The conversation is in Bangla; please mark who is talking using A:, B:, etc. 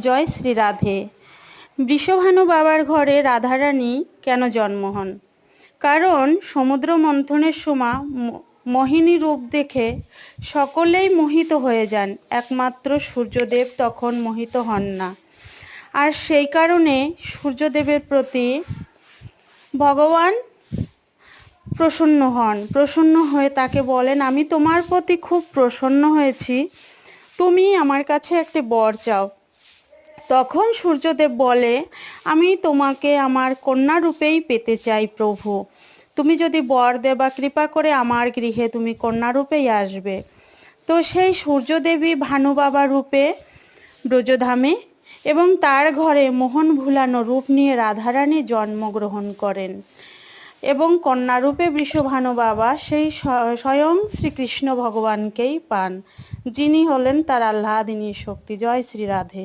A: জয় শ্রী রাধে। বৃষভানু বাবার ঘরে রাধারানী কেন জন্ম হন? কারণ সমুদ্র মন্থনের সময় মোহিনী রূপ দেখে সকলেই মোহিত হয়ে যান। একমাত্র সূর্যদেব তখন মোহিত হন না। আর সেই কারণে সূর্যদেবের প্রতি ভগবান প্রসন্ন হন। প্রসন্ন হয়ে তাকে বলেন, আমি তোমার প্রতি খুব প্রসন্ন হয়েছি। তুমি আমার কাছে একটি বর চাও। তখন সূর্যদেব বলে, আমি তোমাকে আমার কন্যা রূপেই পেতে চাই প্রভু। তুমি যদি বর দেবা কৃপা করে আমার গৃহে তুমি কন্যা রূপেই আসবে। তো সেই সূর্যদেবী ভানু বাবা রূপে ব্রজধামে এবং তার ঘরে মোহন ভুলানো রূপ নিয়ে রাধারানী জন্মগ্রহণ করেন এবং কন্যারূপে বৃষভানু বাবা সেই স্বয়ং শ্রীকৃষ্ণ ভগবানকেই পান, যিনি হলেন তার আহ্লাদিনী শক্তি। জয় শ্রী রাধে।